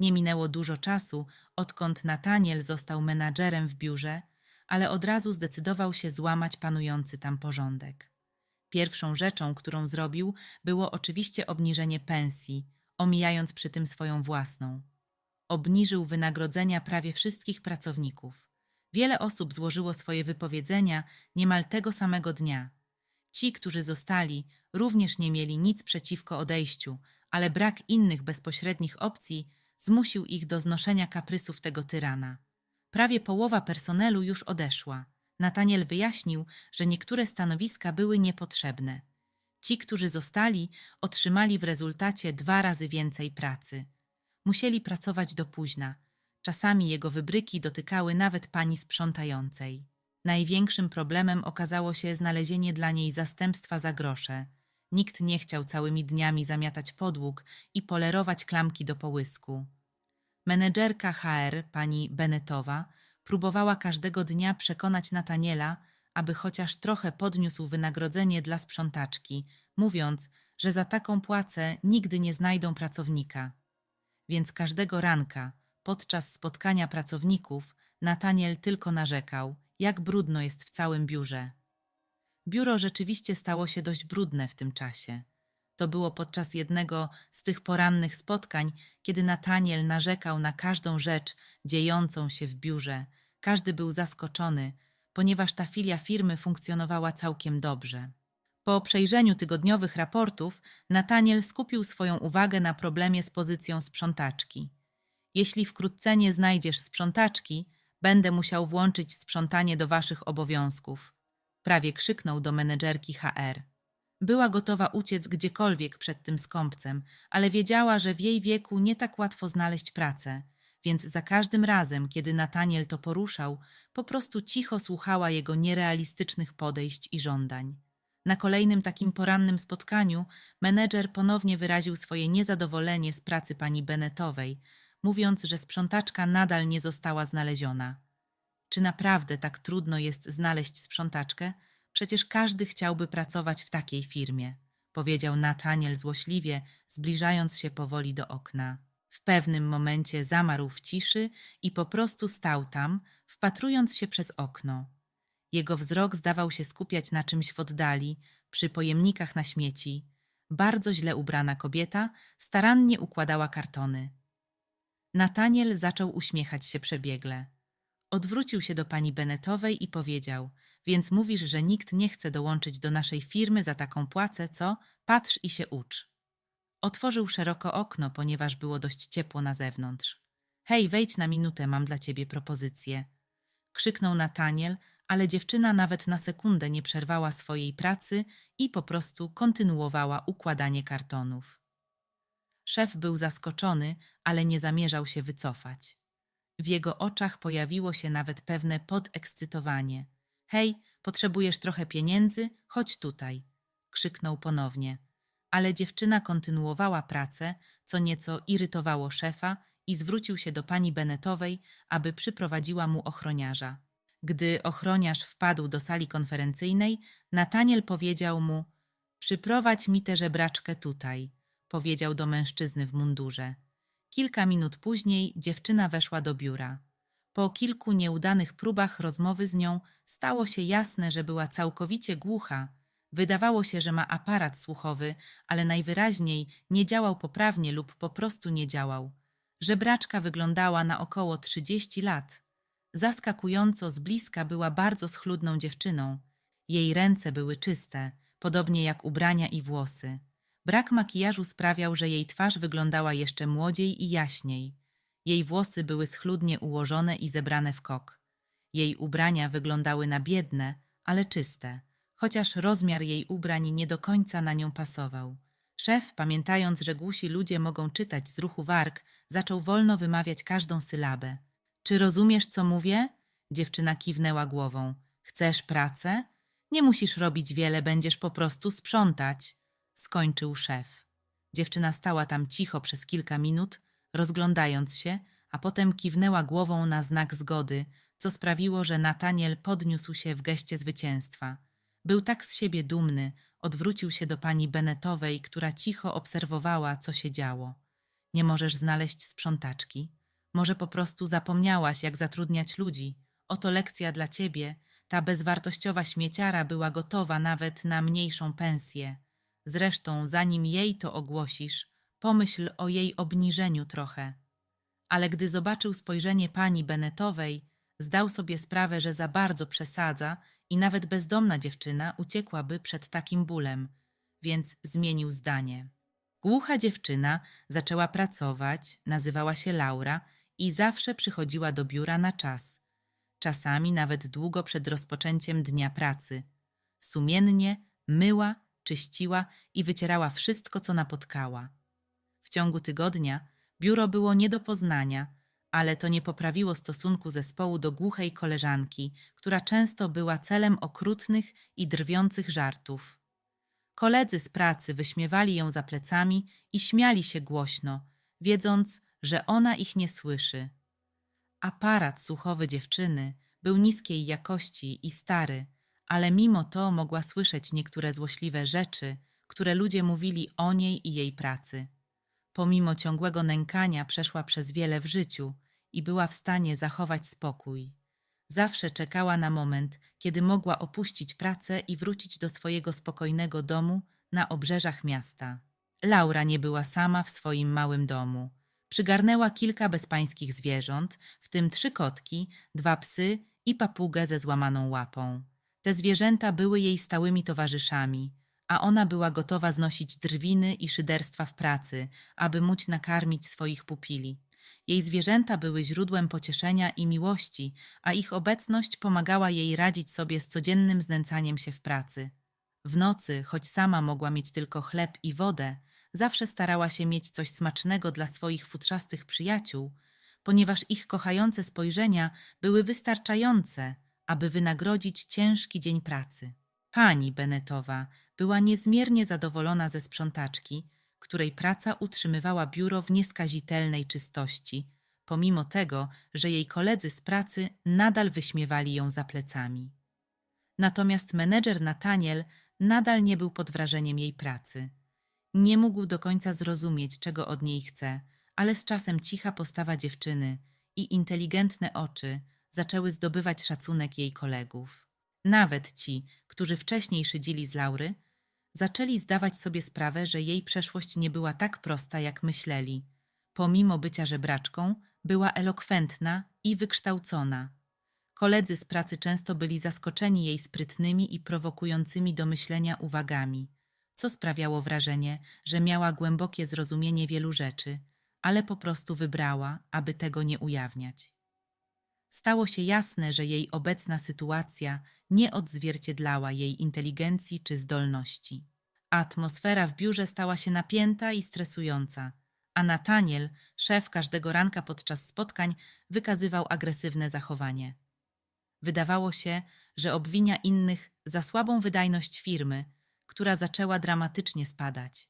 Nie minęło dużo czasu, odkąd Nataniel został menadżerem w biurze, ale od razu zdecydował się złamać panujący tam porządek. Pierwszą rzeczą, którą zrobił, było oczywiście obniżenie pensji, omijając przy tym swoją własną. Obniżył wynagrodzenia prawie wszystkich pracowników. Wiele osób złożyło swoje wypowiedzenia niemal tego samego dnia. Ci, którzy zostali, również nie mieli nic przeciwko odejściu, ale brak innych bezpośrednich opcji zmusił ich do znoszenia kaprysów tego tyrana. Prawie połowa personelu już odeszła. Nataniel wyjaśnił, że niektóre stanowiska były niepotrzebne. Ci, którzy zostali, otrzymali w rezultacie dwa razy więcej pracy. Musieli pracować do późna. Czasami jego wybryki dotykały nawet pani sprzątającej. Największym problemem okazało się znalezienie dla niej zastępstwa za grosze. Nikt nie chciał całymi dniami zamiatać podłóg i polerować klamki do połysku. Menedżerka HR, pani Benetowa, próbowała każdego dnia przekonać Nataniela, aby chociaż trochę podniósł wynagrodzenie dla sprzątaczki, mówiąc, że za taką płacę nigdy nie znajdą pracownika. Więc każdego ranka, podczas spotkania pracowników, Nataniel tylko narzekał, jak brudno jest w całym biurze. Biuro rzeczywiście stało się dość brudne w tym czasie. To było podczas jednego z tych porannych spotkań, kiedy Nataniel narzekał na każdą rzecz dziejącą się w biurze. Każdy był zaskoczony, ponieważ ta filia firmy funkcjonowała całkiem dobrze. Po przejrzeniu tygodniowych raportów, Nataniel skupił swoją uwagę na problemie z pozycją sprzątaczki. Jeśli wkrótce nie znajdziesz sprzątaczki, będę musiał włączyć sprzątanie do waszych obowiązków. Prawie krzyknął do menedżerki HR. Była gotowa uciec gdziekolwiek przed tym skąpcem, ale wiedziała, że w jej wieku nie tak łatwo znaleźć pracę, więc za każdym razem, kiedy Nataniel to poruszał, po prostu cicho słuchała jego nierealistycznych podejść i żądań. Na kolejnym takim porannym spotkaniu menedżer ponownie wyraził swoje niezadowolenie z pracy pani Benetowej, mówiąc, że sprzątaczka nadal nie została znaleziona. Czy naprawdę tak trudno jest znaleźć sprzątaczkę? Przecież każdy chciałby pracować w takiej firmie, powiedział Nataniel złośliwie, zbliżając się powoli do okna. W pewnym momencie zamarł w ciszy i po prostu stał tam, wpatrując się przez okno. Jego wzrok zdawał się skupiać na czymś w oddali, przy pojemnikach na śmieci. Bardzo źle ubrana kobieta starannie układała kartony. Nataniel zaczął uśmiechać się przebiegle. Odwrócił się do pani Benetowej i powiedział: Więc mówisz, że nikt nie chce dołączyć do naszej firmy za taką płacę, co? Patrz i się ucz. Otworzył szeroko okno, ponieważ było dość ciepło na zewnątrz. Hej, wejdź na minutę, mam dla ciebie propozycję. Krzyknął Nataniel, ale dziewczyna nawet na sekundę nie przerwała swojej pracy i po prostu kontynuowała układanie kartonów. Szef był zaskoczony, ale nie zamierzał się wycofać. W jego oczach pojawiło się nawet pewne podekscytowanie. Hej, potrzebujesz trochę pieniędzy? Chodź tutaj, krzyknął ponownie. Ale dziewczyna kontynuowała pracę, co nieco irytowało szefa i zwrócił się do pani Benetowej, aby przyprowadziła mu ochroniarza. Gdy ochroniarz wpadł do sali konferencyjnej, Nataniel powiedział mu: Przyprowadź mi tę żebraczkę tutaj, powiedział do mężczyzny w mundurze. Kilka minut później dziewczyna weszła do biura. Po kilku nieudanych próbach rozmowy z nią stało się jasne, że była całkowicie głucha. Wydawało się, że ma aparat słuchowy, ale najwyraźniej nie działał poprawnie lub po prostu nie działał. Żebraczka wyglądała na około 30 lat. Zaskakująco z bliska była bardzo schludną dziewczyną. Jej ręce były czyste, podobnie jak ubrania i włosy. Brak makijażu sprawiał, że jej twarz wyglądała jeszcze młodziej i jaśniej. Jej włosy były schludnie ułożone i zebrane w kok. Jej ubrania wyglądały na biedne, ale czyste, chociaż rozmiar jej ubrań nie do końca na nią pasował. Szef, pamiętając, że głusi ludzie mogą czytać z ruchu warg, zaczął wolno wymawiać każdą sylabę. Czy rozumiesz, co mówię? Dziewczyna kiwnęła głową. Chcesz pracę? Nie musisz robić wiele, będziesz po prostu sprzątać skończył szef. Dziewczyna stała tam cicho przez kilka minut, rozglądając się, a potem kiwnęła głową na znak zgody, co sprawiło, że Nataniel podniósł się w geście zwycięstwa. Był tak z siebie dumny, odwrócił się do pani Benetowej, która cicho obserwowała, co się działo. Nie możesz znaleźć sprzątaczki? Może po prostu zapomniałaś, jak zatrudniać ludzi? Oto lekcja dla ciebie. Ta bezwartościowa śmieciara była gotowa nawet na mniejszą pensję. Zresztą, zanim jej to ogłosisz, pomyśl o jej obniżeniu trochę. Ale gdy zobaczył spojrzenie pani Benetowej, zdał sobie sprawę, że za bardzo przesadza i nawet bezdomna dziewczyna uciekłaby przed takim bólem, więc zmienił zdanie. Głucha dziewczyna zaczęła pracować, nazywała się Laura i zawsze przychodziła do biura na czas. Czasami nawet długo przed rozpoczęciem dnia pracy. Sumiennie myła, czyściła i wycierała wszystko, co napotkała. W ciągu tygodnia biuro było nie do poznania, ale to nie poprawiło stosunku zespołu do głuchej koleżanki, która często była celem okrutnych i drwiących żartów. Koledzy z pracy wyśmiewali ją za plecami i śmiali się głośno, wiedząc, że ona ich nie słyszy. Aparat słuchowy dziewczyny był niskiej jakości i stary, ale mimo to mogła słyszeć niektóre złośliwe rzeczy, które ludzie mówili o niej i jej pracy. Pomimo ciągłego nękania przeszła przez wiele w życiu i była w stanie zachować spokój. Zawsze czekała na moment, kiedy mogła opuścić pracę i wrócić do swojego spokojnego domu na obrzeżach miasta. Laura nie była sama w swoim małym domu. Przygarnęła kilka bezpańskich zwierząt, w tym trzy kotki, dwa psy i papugę ze złamaną łapą. Te zwierzęta były jej stałymi towarzyszami, a ona była gotowa znosić drwiny i szyderstwa w pracy, aby móc nakarmić swoich pupili. Jej zwierzęta były źródłem pocieszenia i miłości, a ich obecność pomagała jej radzić sobie z codziennym znęcaniem się w pracy. W nocy, choć sama mogła mieć tylko chleb i wodę, zawsze starała się mieć coś smacznego dla swoich futrzastych przyjaciół, ponieważ ich kochające spojrzenia były wystarczające, aby wynagrodzić ciężki dzień pracy. Pani Benetowa była niezmiernie zadowolona ze sprzątaczki, której praca utrzymywała biuro w nieskazitelnej czystości, pomimo tego, że jej koledzy z pracy nadal wyśmiewali ją za plecami. Natomiast menedżer Nataniel nadal nie był pod wrażeniem jej pracy. Nie mógł do końca zrozumieć, czego od niej chce, ale z czasem cicha postawa dziewczyny i inteligentne oczy zaczęły zdobywać szacunek jej kolegów. Nawet ci, którzy wcześniej szydzili z Laury, zaczęli zdawać sobie sprawę, że jej przeszłość nie była tak prosta, jak myśleli. Pomimo bycia żebraczką, była elokwentna i wykształcona. Koledzy z pracy często byli zaskoczeni jej sprytnymi i prowokującymi do myślenia uwagami, co sprawiało wrażenie, że miała głębokie zrozumienie wielu rzeczy, ale po prostu wybrała, aby tego nie ujawniać. Stało się jasne, że jej obecna sytuacja nie odzwierciedlała jej inteligencji czy zdolności. Atmosfera w biurze stała się napięta i stresująca, a Nataniel, szef każdego ranka podczas spotkań, wykazywał agresywne zachowanie. Wydawało się, że obwinia innych za słabą wydajność firmy, która zaczęła dramatycznie spadać.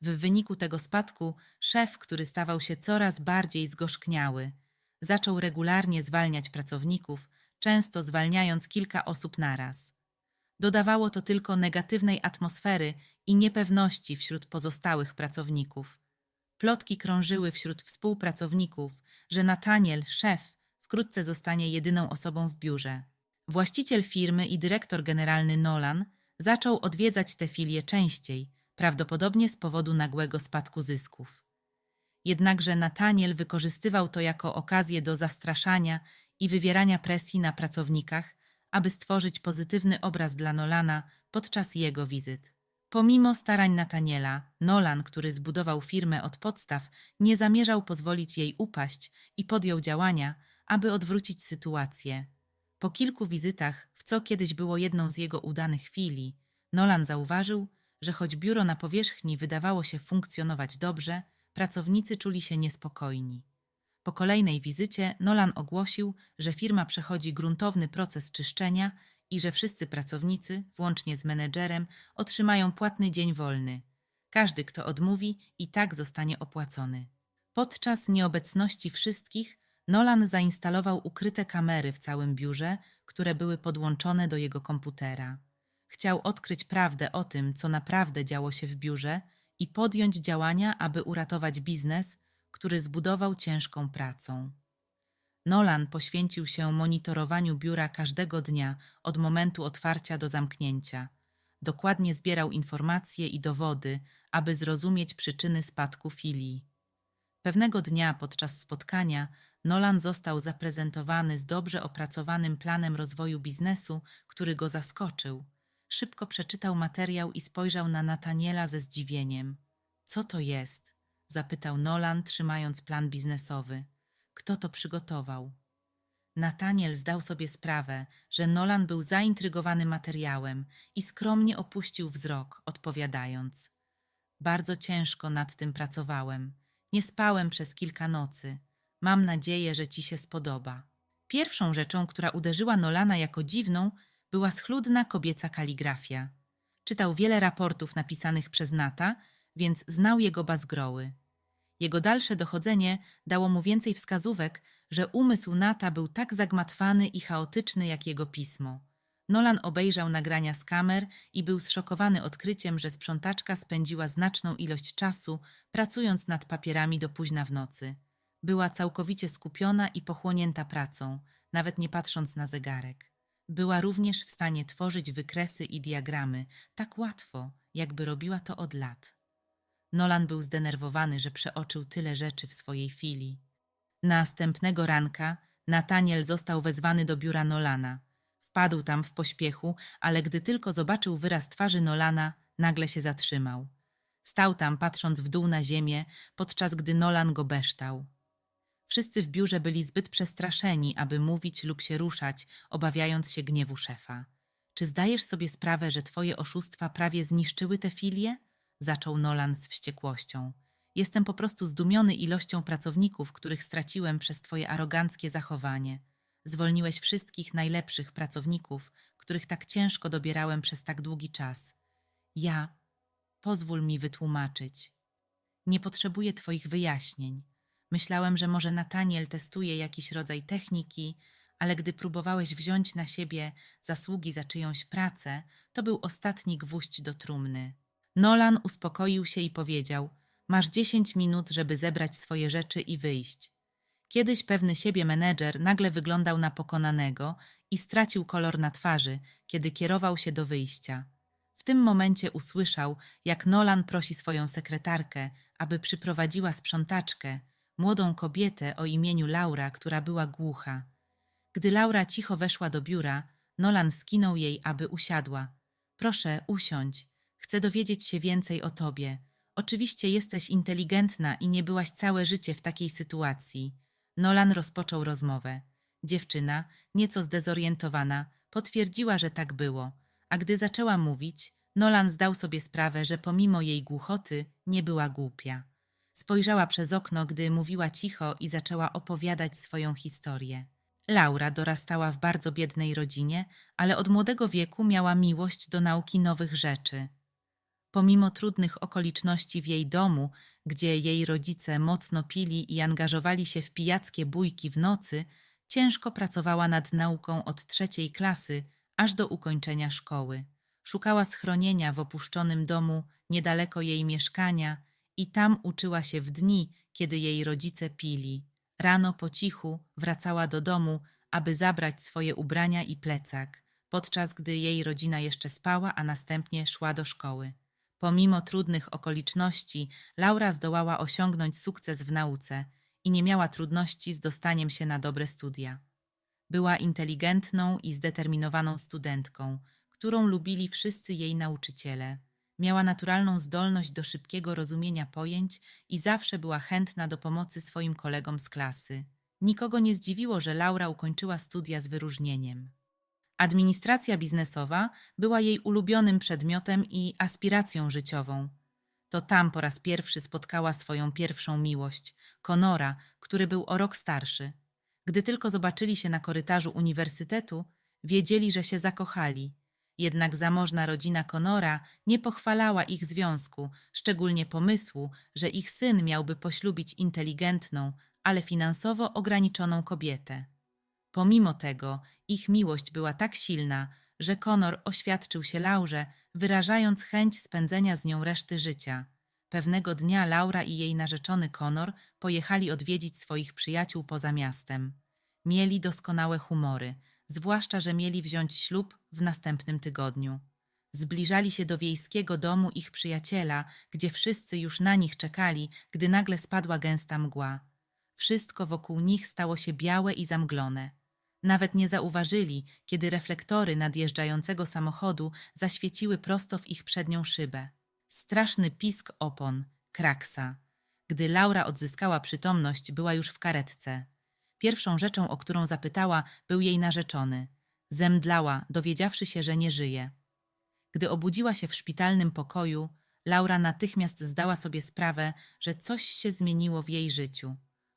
W wyniku tego spadku szef, który stawał się coraz bardziej zgorzkniały, zaczął regularnie zwalniać pracowników, często zwalniając kilka osób naraz. Dodawało to tylko negatywnej atmosfery i niepewności wśród pozostałych pracowników. Plotki krążyły wśród współpracowników, że Nataniel, szef, wkrótce zostanie jedyną osobą w biurze. Właściciel firmy i dyrektor generalny Nolan zaczął odwiedzać te filie częściej, prawdopodobnie z powodu nagłego spadku zysków. Jednakże Nataniel wykorzystywał to jako okazję do zastraszania i wywierania presji na pracownikach, aby stworzyć pozytywny obraz dla Nolana podczas jego wizyt. Pomimo starań Nataniela, Nolan, który zbudował firmę od podstaw, nie zamierzał pozwolić jej upaść i podjął działania, aby odwrócić sytuację. Po kilku wizytach, w co kiedyś było jedną z jego udanych chwili, Nolan zauważył, że choć biuro na powierzchni wydawało się funkcjonować dobrze, pracownicy czuli się niespokojni. Po kolejnej wizycie Nolan ogłosił, że firma przechodzi gruntowny proces czyszczenia i że wszyscy pracownicy, włącznie z menedżerem, otrzymają płatny dzień wolny. Każdy, kto odmówi, i tak zostanie opłacony. Podczas nieobecności wszystkich Nolan zainstalował ukryte kamery w całym biurze, które były podłączone do jego komputera. Chciał odkryć prawdę o tym, co naprawdę działo się w biurze i podjąć działania, aby uratować biznes, który zbudował ciężką pracą. Nolan poświęcił się monitorowaniu biura każdego dnia od momentu otwarcia do zamknięcia. Dokładnie zbierał informacje i dowody, aby zrozumieć przyczyny spadku filii. Pewnego dnia podczas spotkania Nolan został zaprezentowany z dobrze opracowanym planem rozwoju biznesu, który go zaskoczył. Szybko przeczytał materiał i spojrzał na Nataniela ze zdziwieniem. Co to jest? zapytał Nolan, trzymając plan biznesowy. Kto to przygotował? Nataniel zdał sobie sprawę, że Nolan był zaintrygowany materiałem i skromnie opuścił wzrok, odpowiadając: Bardzo ciężko nad tym pracowałem. Nie spałem przez kilka nocy. Mam nadzieję, że ci się spodoba. Pierwszą rzeczą, która uderzyła Nolana jako dziwną, była schludna kobieca kaligrafia. Czytał wiele raportów napisanych przez Nata, więc znał jego bazgroły. Jego dalsze dochodzenie dało mu więcej wskazówek, że umysł Nata był tak zagmatwany i chaotyczny jak jego pismo. Nolan obejrzał nagrania z kamer i był zszokowany odkryciem, że sprzątaczka spędziła znaczną ilość czasu pracując nad papierami do późna w nocy. Była całkowicie skupiona i pochłonięta pracą, nawet nie patrząc na zegarek. Była również w stanie tworzyć wykresy i diagramy tak łatwo, jakby robiła to od lat. Nolan był zdenerwowany, że przeoczył tyle rzeczy w swojej chwili. Następnego ranka Nataniel został wezwany do biura Nolana. Wpadł tam w pośpiechu, ale gdy tylko zobaczył wyraz twarzy Nolana, nagle się zatrzymał. Stał tam, patrząc w dół na ziemię, podczas gdy Nolan go beształ. Wszyscy w biurze byli zbyt przestraszeni, aby mówić lub się ruszać, obawiając się gniewu szefa. Czy zdajesz sobie sprawę, że twoje oszustwa prawie zniszczyły te filie? Zaczął Nolan z wściekłością. Jestem po prostu zdumiony ilością pracowników, których straciłem przez twoje aroganckie zachowanie. Zwolniłeś wszystkich najlepszych pracowników, których tak ciężko dobierałem przez tak długi czas. Ja, pozwól mi wytłumaczyć. Nie potrzebuję twoich wyjaśnień. Myślałem, że może Nataniel testuje jakiś rodzaj techniki, ale gdy próbowałeś wziąć na siebie zasługi za czyjąś pracę, to był ostatni gwóźdź do trumny. Nolan uspokoił się i powiedział: Masz dziesięć minut, żeby zebrać swoje rzeczy i wyjść. Kiedyś pewny siebie menedżer nagle wyglądał na pokonanego i stracił kolor na twarzy, kiedy kierował się do wyjścia. W tym momencie usłyszał, jak Nolan prosi swoją sekretarkę, aby przyprowadziła sprzątaczkę, młodą kobietę o imieniu Laura, która była głucha. Gdy Laura cicho weszła do biura, Nolan skinął jej, aby usiadła. Proszę, usiądź. Chcę dowiedzieć się więcej o tobie. Oczywiście jesteś inteligentna i nie byłaś całe życie w takiej sytuacji. Nolan rozpoczął rozmowę. Dziewczyna, nieco zdezorientowana, potwierdziła, że tak było, a gdy zaczęła mówić, Nolan zdał sobie sprawę, że pomimo jej głuchoty nie była głupia. Spojrzała przez okno, gdy mówiła cicho i zaczęła opowiadać swoją historię. Laura dorastała w bardzo biednej rodzinie, ale od młodego wieku miała miłość do nauki nowych rzeczy. Pomimo trudnych okoliczności w jej domu, gdzie jej rodzice mocno pili i angażowali się w pijackie bójki w nocy, ciężko pracowała nad nauką od trzeciej klasy aż do ukończenia szkoły. Szukała schronienia w opuszczonym domu niedaleko jej mieszkania i tam uczyła się w dni, kiedy jej rodzice pili. Rano po cichu wracała do domu, aby zabrać swoje ubrania i plecak, podczas gdy jej rodzina jeszcze spała, a następnie szła do szkoły. Pomimo trudnych okoliczności, Laura zdołała osiągnąć sukces w nauce i nie miała trudności z dostaniem się na dobre studia. Była inteligentną i zdeterminowaną studentką, którą lubili wszyscy jej nauczyciele. Miała naturalną zdolność do szybkiego rozumienia pojęć i zawsze była chętna do pomocy swoim kolegom z klasy. Nikogo nie zdziwiło, że Laura ukończyła studia z wyróżnieniem. Administracja biznesowa była jej ulubionym przedmiotem i aspiracją życiową. To tam po raz pierwszy spotkała swoją pierwszą miłość, Konora, który był o rok starszy. Gdy tylko zobaczyli się na korytarzu uniwersytetu, wiedzieli, że się zakochali. Jednak zamożna rodzina Konora nie pochwalała ich związku, szczególnie pomysłu, że ich syn miałby poślubić inteligentną, ale finansowo ograniczoną kobietę. Pomimo tego ich miłość była tak silna, że Konor oświadczył się Laurze, wyrażając chęć spędzenia z nią reszty życia. Pewnego dnia Laura i jej narzeczony Conor pojechali odwiedzić swoich przyjaciół poza miastem. Mieli doskonałe humory, zwłaszcza, że mieli wziąć ślub w następnym tygodniu. Zbliżali się do wiejskiego domu ich przyjaciela, gdzie wszyscy już na nich czekali, gdy nagle spadła gęsta mgła. Wszystko wokół nich stało się białe i zamglone. Nawet nie zauważyli, kiedy reflektory nadjeżdżającego samochodu zaświeciły prosto w ich przednią szybę. Straszny pisk opon, kraksa. Gdy Laura odzyskała przytomność, była już w karetce. Pierwszą rzeczą, o którą zapytała, był jej narzeczony. Zemdlała, dowiedziawszy się, że nie żyje. Gdy obudziła się w szpitalnym pokoju, Laura natychmiast zdała sobie sprawę, że coś się zmieniło w jej życiu.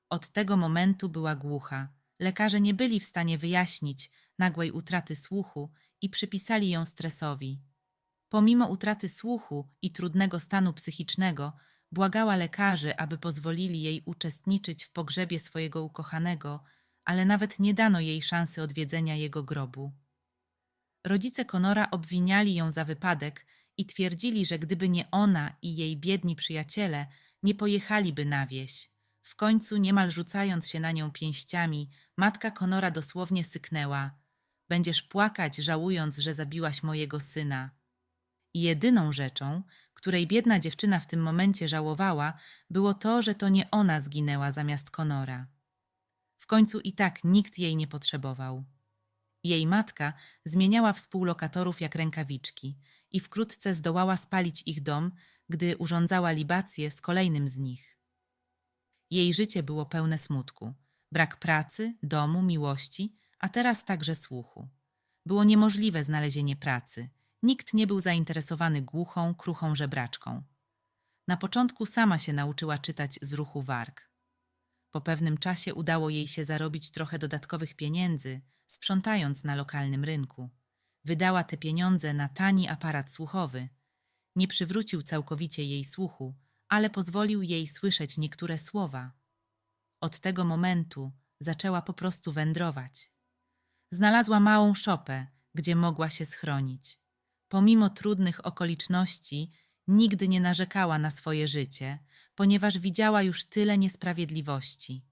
Od tego momentu była głucha. Lekarze nie byli w stanie wyjaśnić nagłej utraty słuchu i przypisali ją stresowi. Pomimo utraty słuchu i trudnego stanu psychicznego, błagała lekarzy, aby pozwolili jej uczestniczyć w pogrzebie swojego ukochanego, ale nawet nie dano jej szansy odwiedzenia jego grobu. Rodzice Konora obwiniali ją za wypadek i twierdzili, że gdyby nie ona i jej biedni przyjaciele, nie pojechaliby na wieś. W końcu, niemal rzucając się na nią pięściami, matka Konora dosłownie syknęła: Będziesz płakać, żałując, że zabiłaś mojego syna. Jedyną rzeczą, której biedna dziewczyna w tym momencie żałowała, było to, że to nie ona zginęła zamiast Konora. W końcu i tak nikt jej nie potrzebował. Jej matka zmieniała współlokatorów jak rękawiczki i wkrótce zdołała spalić ich dom, gdy urządzała libację z kolejnym z nich. Jej życie było pełne smutku, brak pracy, domu, miłości, a teraz także słuchu. Było niemożliwe znalezienie pracy. Nikt nie był zainteresowany głuchą, kruchą żebraczką. Na początku sama się nauczyła czytać z ruchu warg. Po pewnym czasie udało jej się zarobić trochę dodatkowych pieniędzy, sprzątając na lokalnym rynku. Wydała te pieniądze na tani aparat słuchowy. Nie przywrócił całkowicie jej słuchu, ale pozwolił jej słyszeć niektóre słowa. Od tego momentu zaczęła po prostu wędrować. Znalazła małą szopę, gdzie mogła się schronić. Pomimo trudnych okoliczności, nigdy nie narzekała na swoje życie, ponieważ widziała już tyle niesprawiedliwości.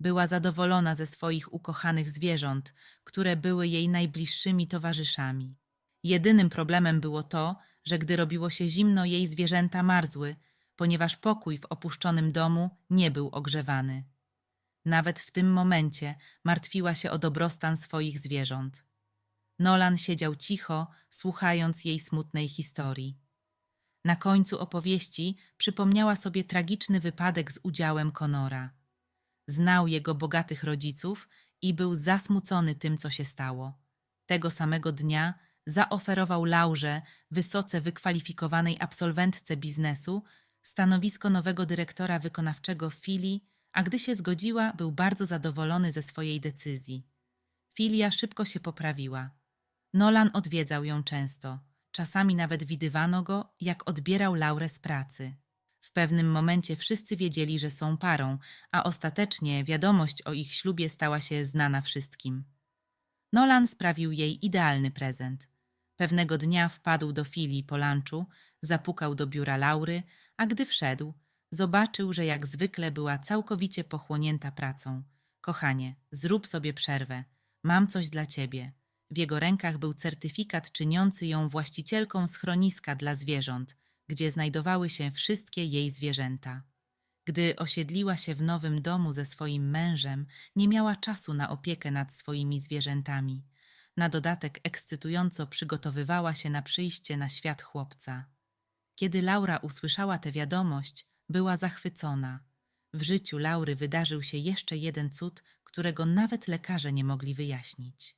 Była zadowolona ze swoich ukochanych zwierząt, które były jej najbliższymi towarzyszami. Jedynym problemem było to, że gdy robiło się zimno, jej zwierzęta marzły, ponieważ pokój w opuszczonym domu nie był ogrzewany. Nawet w tym momencie martwiła się o dobrostan swoich zwierząt. Nolan siedział cicho, słuchając jej smutnej historii. Na końcu opowieści przypomniała sobie tragiczny wypadek z udziałem Konora. Znał jego bogatych rodziców i był zasmucony tym, co się stało. Tego samego dnia zaoferował Laurze, wysoce wykwalifikowanej absolwentce biznesu, stanowisko nowego dyrektora wykonawczego filii, a gdy się zgodziła, był bardzo zadowolony ze swojej decyzji. Filia szybko się poprawiła. Nolan odwiedzał ją często. Czasami nawet widywano go, jak odbierał Laurę z pracy. W pewnym momencie wszyscy wiedzieli, że są parą, a ostatecznie wiadomość o ich ślubie stała się znana wszystkim. Nolan sprawił jej idealny prezent. Pewnego dnia wpadł do Filii po lunchu, zapukał do biura Laury, a gdy wszedł, zobaczył, że jak zwykle była całkowicie pochłonięta pracą. Kochanie, zrób sobie przerwę. Mam coś dla ciebie. W jego rękach był certyfikat czyniący ją właścicielką schroniska dla zwierząt, gdzie znajdowały się wszystkie jej zwierzęta. Gdy osiedliła się w nowym domu ze swoim mężem, nie miała czasu na opiekę nad swoimi zwierzętami. Na dodatek ekscytująco przygotowywała się na przyjście na świat chłopca. Kiedy Laura usłyszała tę wiadomość, była zachwycona. W życiu Laury wydarzył się jeszcze jeden cud, którego nawet lekarze nie mogli wyjaśnić.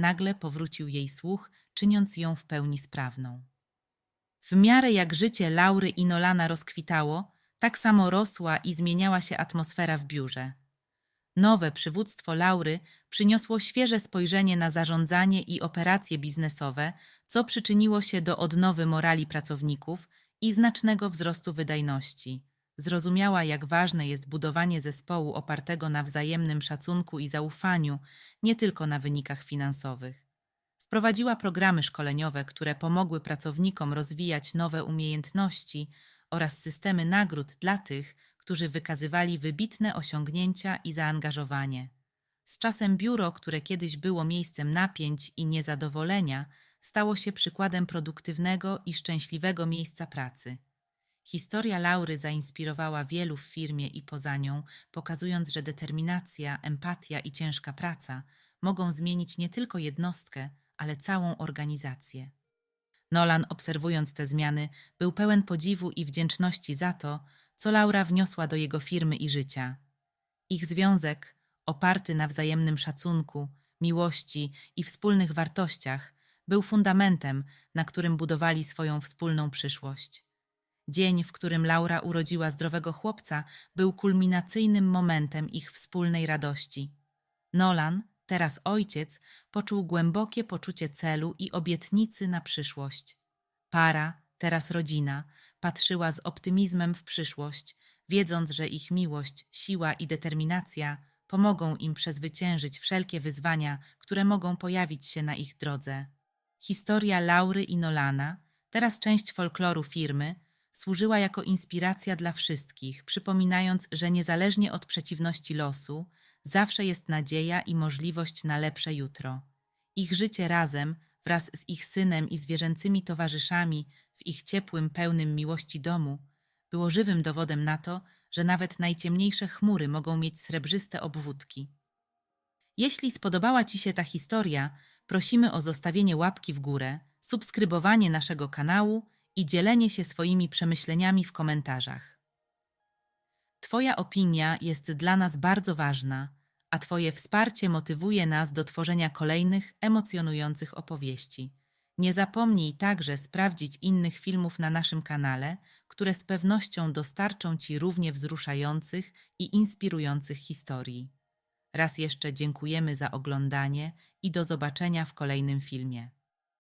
Nagle powrócił jej słuch, czyniąc ją w pełni sprawną. W miarę jak życie Laury i Nolana rozkwitało, tak samo rosła i zmieniała się atmosfera w biurze. Nowe przywództwo Laury przyniosło świeże spojrzenie na zarządzanie i operacje biznesowe, co przyczyniło się do odnowy morali pracowników i znacznego wzrostu wydajności. Zrozumiała, jak ważne jest budowanie zespołu opartego na wzajemnym szacunku i zaufaniu, nie tylko na wynikach finansowych. Wprowadziła programy szkoleniowe, które pomogły pracownikom rozwijać nowe umiejętności oraz systemy nagród dla tych, którzy wykazywali wybitne osiągnięcia i zaangażowanie. Z czasem biuro, które kiedyś było miejscem napięć i niezadowolenia, stało się przykładem produktywnego i szczęśliwego miejsca pracy. Historia Laury zainspirowała wielu w firmie i poza nią, pokazując, że determinacja, empatia i ciężka praca mogą zmienić nie tylko jednostkę, ale całą organizację. Nolan, obserwując te zmiany, był pełen podziwu i wdzięczności za to, co Laura wniosła do jego firmy i życia. Ich związek, oparty na wzajemnym szacunku, miłości i wspólnych wartościach, był fundamentem, na którym budowali swoją wspólną przyszłość. Dzień, w którym Laura urodziła zdrowego chłopca, był kulminacyjnym momentem ich wspólnej radości. Nolan, teraz ojciec, poczuł głębokie poczucie celu i obietnicy na przyszłość. Para, teraz rodzina, patrzyła z optymizmem w przyszłość, wiedząc, że ich miłość, siła i determinacja pomogą im przezwyciężyć wszelkie wyzwania, które mogą pojawić się na ich drodze. Historia Laury i Nolana, teraz część folkloru firmy, służyła jako inspiracja dla wszystkich, przypominając, że niezależnie od przeciwności losu, zawsze jest nadzieja i możliwość na lepsze jutro. Ich życie razem, wraz z ich synem i zwierzęcymi towarzyszami w ich ciepłym, pełnym miłości domu, było żywym dowodem na to, że nawet najciemniejsze chmury mogą mieć srebrzyste obwódki. Jeśli spodobała Ci się ta historia, prosimy o zostawienie łapki w górę, subskrybowanie naszego kanału i dzielenie się swoimi przemyśleniami w komentarzach. Twoja opinia jest dla nas bardzo ważna, a Twoje wsparcie motywuje nas do tworzenia kolejnych emocjonujących opowieści. Nie zapomnij także sprawdzić innych filmów na naszym kanale, które z pewnością dostarczą Ci równie wzruszających i inspirujących historii. Raz jeszcze dziękujemy za oglądanie i do zobaczenia w kolejnym filmie.